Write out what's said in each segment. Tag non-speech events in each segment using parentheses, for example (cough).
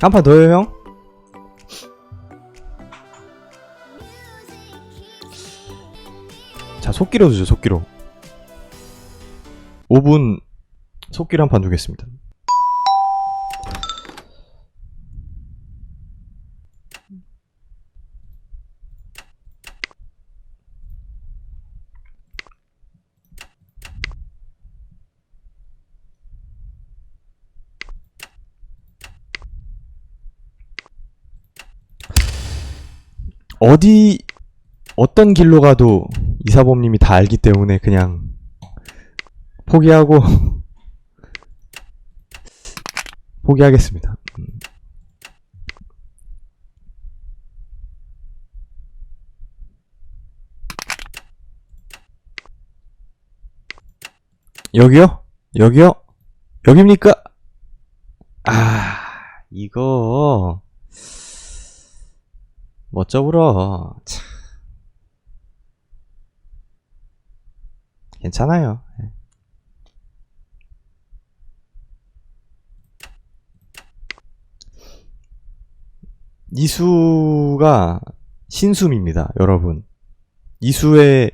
한 판더 해요, 형? 자, 속기로 주죠, 속기로. 5분 속기로 한 판 주겠습니다. 어디 어떤 길로 가도 이사범님이 다 알기 때문에 그냥 포기하고 (laughs) 포기하겠습니다. 음. 여기요? 여기요? 여깁니까? 아, 이거 멋져불어. 참. 괜찮아요. 예. 이수가 신숨입니다, 여러분. 이수의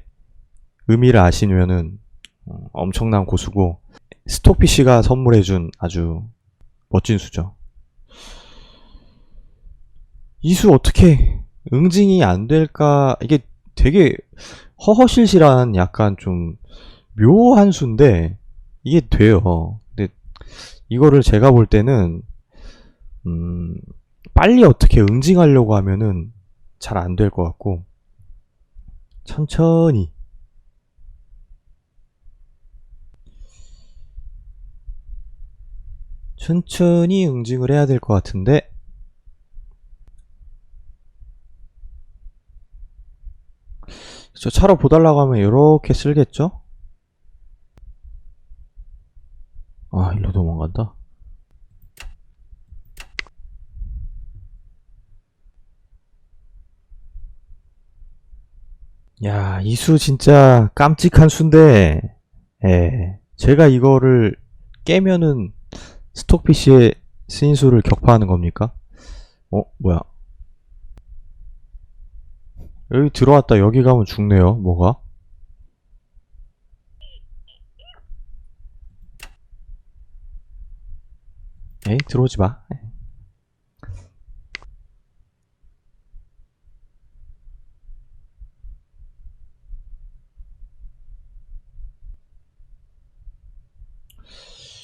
의미를 아시면은 어, 엄청난 고수고 스톡피쉬가 선물해준 아주 멋진 수죠. 이수 어떻게 응징이 안 될까? 이게 되게 허허실실한 약간 좀 묘한 수인데 이게 돼요. 근데 이거를 제가 볼 때는 음 빨리 어떻게 응징하려고 하면은 잘 안 될 것 같고 천천히 천천히 응징을 해야 될 것 같은데 저 차로 보달라고 하면 이렇게 쓸겠죠? 아, 일로 도망간다. 야, 이 수 진짜 깜찍한 수인데, 예. 제가 이거를 깨면은 스톡피쉬의 스인수를 격파하는 겁니까? 어, 뭐야. 여기 들어왔다. 여기 가면 죽네요. 뭐가? 에이 들어오지 마.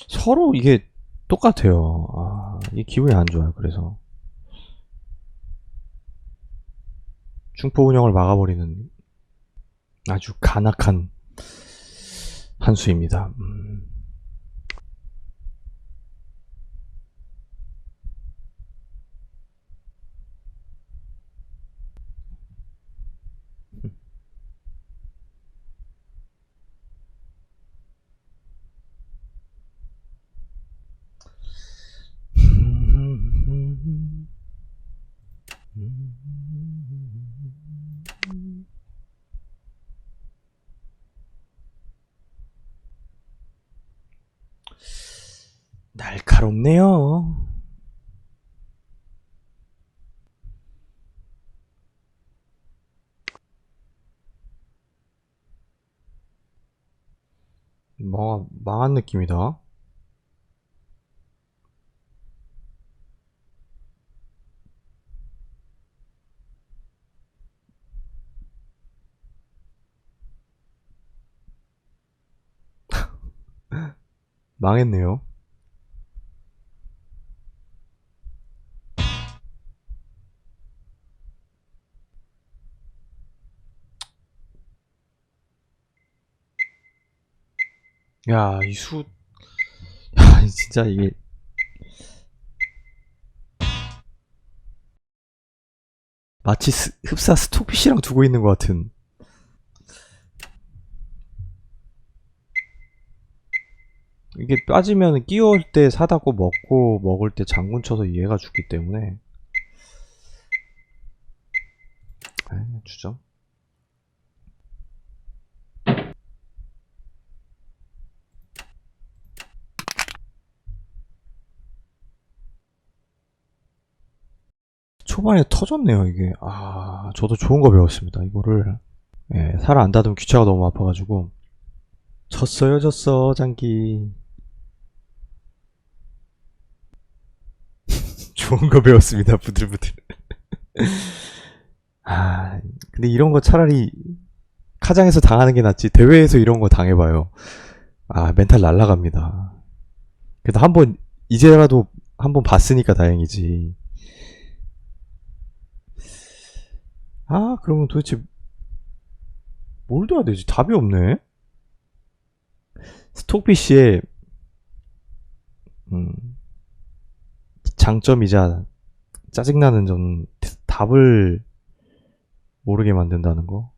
서로 이게 똑같아요. 아, 이 기분이 안 좋아요. 그래서 중포 운영을 막아버리는 아주 간악한 한 수입니다. 음. 날카롭네요. 망, 망한 느낌이다. (laughs) 망했네요. 야, 이 수, 야, (laughs) 진짜 이게. 마치 스- 흡사 스톡피쉬랑 두고 있는 것 같은. 이게 빠지면 끼울 때 사다고 먹고 먹을 때 장군 쳐서 얘가 죽기 때문에. 아, 주죠. 초반에 터졌네요, 이게. 아, 저도 좋은 거 배웠습니다, 이거를. 예, 살안 닫으면 귀차가 너무 아파가지고. 졌어요, 졌어, 장기. (laughs) 좋은 거 배웠습니다, 부들부들. (laughs) 아, 근데 이런 거 차라리 카장에서 당하는 게 낫지, 대회에서 이런 거 당해봐요. 아, 멘탈 날라갑니다. 그래도 한 번, 이제라도 한번 봤으니까 다행이지. 아, 그러면 도대체 뭘 둬야 되지? 답이 없네. 스톡피쉬의 음, 장점이자 짜증나는 점 답을 모르게 만든다는 거.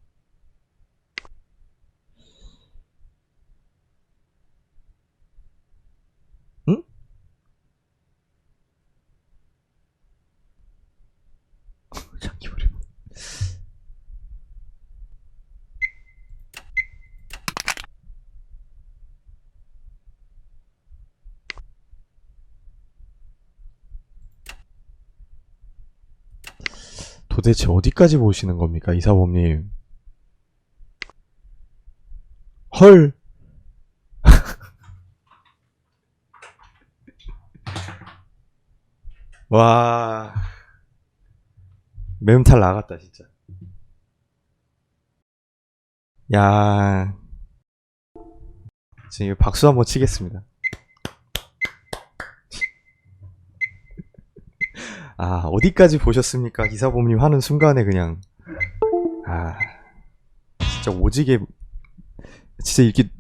도대체 어디까지 보시는 겁니까, 이사범님? 헐! (laughs) 와. 매음탈 나갔다, 진짜. 야. 지금 박수 한번 치겠습니다. 아, 어디까지 보셨습니까? 기사범님 하는 순간에 그냥. 아, 진짜 오지게, 진짜 이렇게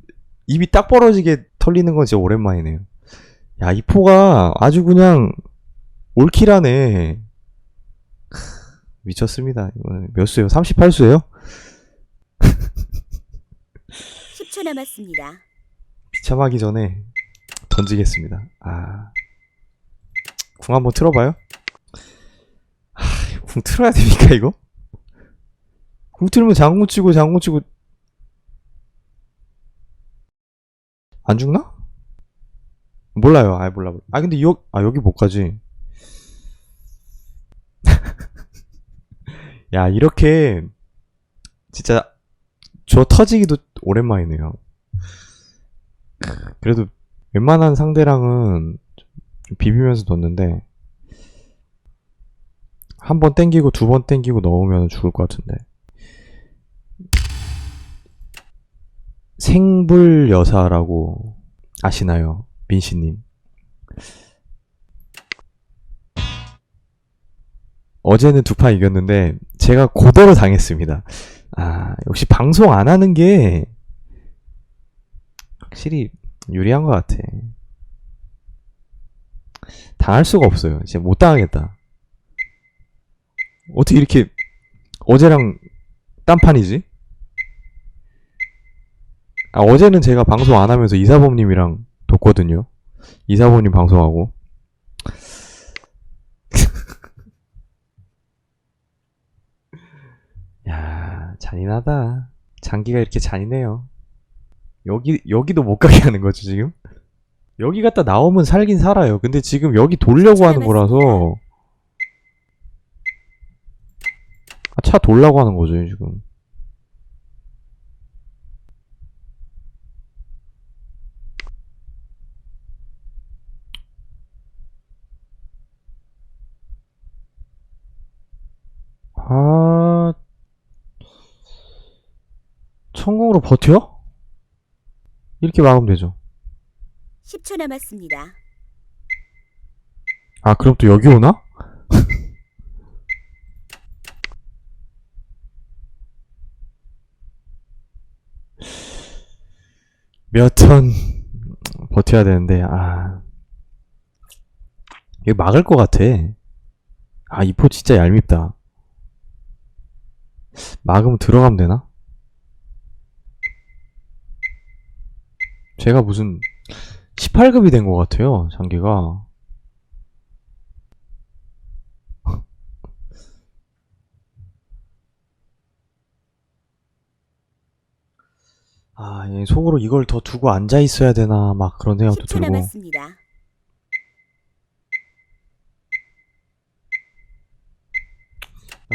입이 딱 벌어지게 털리는 건 진짜 오랜만이네요. 야, 이 포가 아주 그냥 올킬하네. 크, (laughs) 미쳤습니다. 이거는 몇 수예요? 38수예요? 10초 (laughs) 남았습니다. 비참하기 전에 던지겠습니다. 아, 궁 한번 틀어봐요. 하, 궁 틀어야 됩니까 이거? 궁 틀면 장구 치고 장구 치고 안 죽나? 몰라요. 아 몰라 몰라. 아 근데 여, 아 여기 못 가지. (laughs) 야 이렇게 진짜 저 터지기도 오랜만이네요. 그래도 웬만한 상대랑은 좀 비비면서 뒀는데 한 번 땡기고 두 번 땡기고 넣으면 죽을 것 같은데 생불 여사라고 아시나요, 민씨님? 어제는 두 판 이겼는데 제가 고대로 당했습니다. 아 역시 방송 안 하는 게 확실히 유리한 것 같아. 당할 수가 없어요. 진짜 못 당하겠다. 어떻게 이렇게 어제랑 딴판이지? 아, 어제는 제가 방송 안 하면서 이사범님이랑 뒀거든요. 이사범님 방송하고. (laughs) 야, 잔인하다. 장기가 이렇게 잔인해요. 여기, 여기도 못 가게 하는 거죠, 지금? 여기 갔다 나오면 살긴 살아요. 근데 지금 여기 돌려고 하는 거라서. 아, 차 돌라고 하는 거죠, 지금. 아, 성공으로 버텨? 이렇게 막으면 되죠. 10초 남았습니다. 아, 그럼 또 여기 오나? (laughs) 몇턴 버텨야 되는데, 아. 이거 막을 것 같아. 아, 이 포 진짜 얄밉다. 막으면 들어가면 되나? 제가 무슨 18급이 된 것 같아요, 장기가. 아, 얘 속으로 이걸 더 두고 앉아 있어야 되나, 막 그런 생각도 10초 들고. 남았습니다.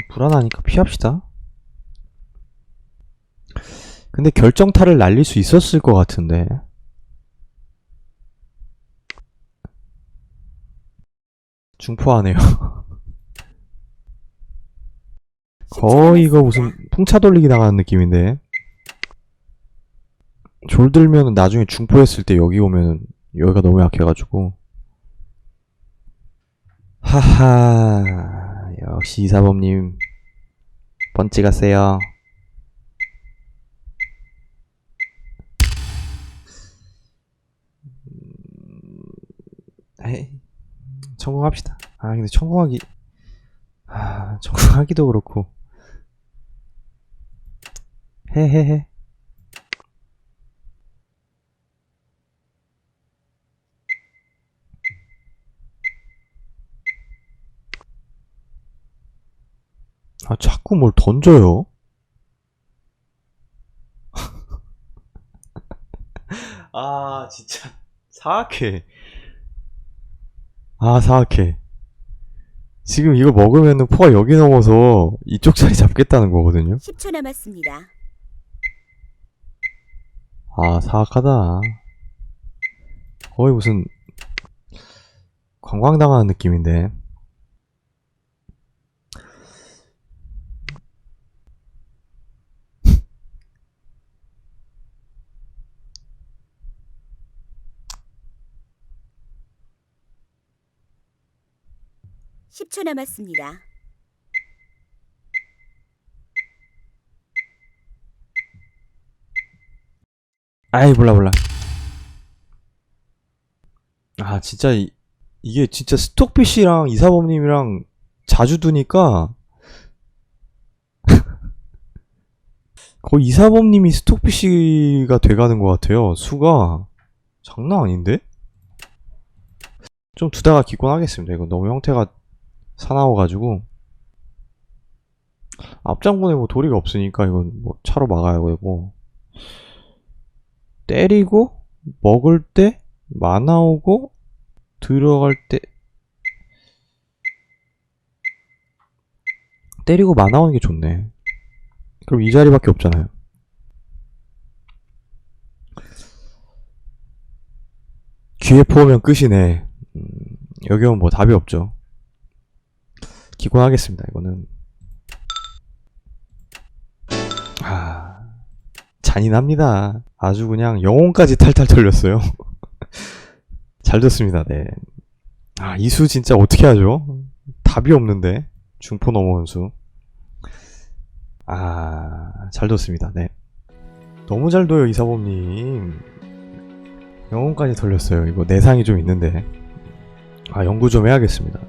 불안하니까 피합시다. 근데 결정타를 날릴 수 있었을 것 같은데. 중포하네요. (laughs) 거의 이거 무슨 풍차 돌리기 당하는 느낌인데. 졸들면 나중에 중포했을 때 여기 오면 여기가 너무 약해가지고. 하하, 역시 이사범님, 번지 가세요. 에이, 성공합시다. 아, 근데 성공하기, 아, 성공하기도 그렇고. 헤헤헤. 아, 자꾸 뭘 던져요? 아, 진짜. 사악해. 아, 사악해. 지금 이거 먹으면은 포가 여기 넘어서 이쪽 자리 잡겠다는 거거든요? 10초 남았습니다. 아, 사악하다. 거의 무슨 관광당하는 느낌인데. 십초 남았습니다. 아이, 몰라, 몰라. 아, 진짜, 이, 이게 진짜 스톡피쉬랑 이사범님이랑 자주 두니까, (laughs) 거의 이사범님이 스톡피쉬가 돼가는 것 같아요. 수가. 장난 아닌데? 좀 두다가 기권하겠습니다. 이거 너무 형태가 사나워가지고. 앞장군에 뭐 도리가 없으니까 이건 뭐 차로 막아야 되고. 때리고 먹을 때 만화 오고 들어갈 때 때리고 만화 오는 게 좋네. 그럼 이 자리밖에 없잖아요. 귀에 포오면 끝이네. 음, 여기 오면 뭐 답이 없죠. 기권하겠습니다. 이거는 아 잔인합니다. 아주 그냥 영혼까지 탈탈 털렸어요. (laughs) 잘 됐습니다. 네. 아, 이수 진짜 어떻게 하죠? 답이 없는데. 중포 넘어온 수. 아, 잘 뒀습니다. 네. 너무 잘 둬요, 이사범님. 영혼까지 털렸어요. 이거 내상이 좀 있는데. 아, 연구 좀 해야겠습니다.